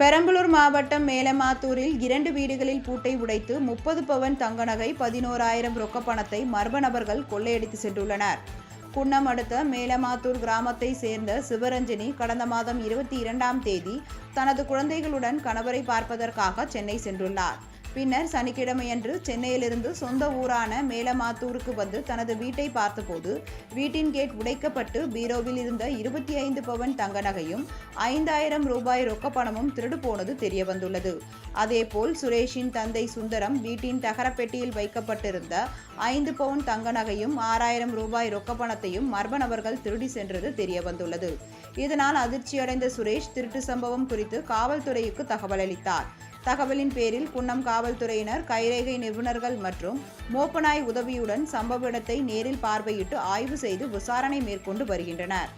பெரம்பலூர் மாவட்டம் மேலமாத்தூரில் இரண்டு வீடுகளில் பூட்டை உடைத்து முப்பது பவன் தங்க நகை பதினோராயிரம் ரொக்க பணத்தை மர்ம நபர்கள் கொள்ளையடித்து சென்றுள்ளனர். குன்னம் அடுத்த மேலமாத்தூர் கிராமத்தை சேர்ந்த சிவரஞ்சனி கடந்த மாதம் இருபத்தி இரண்டாம் தேதி தனது குழந்தைகளுடன் கணவரை பார்ப்பதற்காக சென்னை சென்றுள்ளார். பின்னர் சனிக்கிழமையன்று சென்னையிலிருந்து சொந்த ஊரான மேலமாத்தூருக்கு வந்து தனது வீட்டை பார்த்தபோது வீட்டின் கேட் உடைக்கப்பட்டு பீரோவில் இருந்த இருபத்தி ஐந்து பவன் தங்க நகையும் ஐந்தாயிரம் ரூபாய் ரொக்க பணமும் திருடு போனது தெரிய வந்துள்ளது அதேபோல் சுரேஷின் தந்தை சுந்தரம் வீட்டின் தகரப்பெட்டியில் வைக்கப்பட்டிருந்த ஐந்து பவுன் தங்க நகையும் ஆறாயிரம் ரூபாய் ரொக்க பணத்தையும் மர்ம நபர்கள் திருடி சென்றது தெரிய வந்துள்ளது இதனால் அதிர்ச்சியடைந்த சுரேஷ் திருட்டு சம்பவம் குறித்து காவல்துறைக்கு தகவல் அளித்தார். தகவலின் பேரில் குன்னம் காவல்துறையினர் கைரேகை நிபுணர்கள் மற்றும் மோப்பநாய் உதவியுடன் சம்பவ இடத்தை நேரில் பார்வையிட்டு ஆய்வு செய்து விசாரணை மேற்கொண்டு வருகின்றனர்.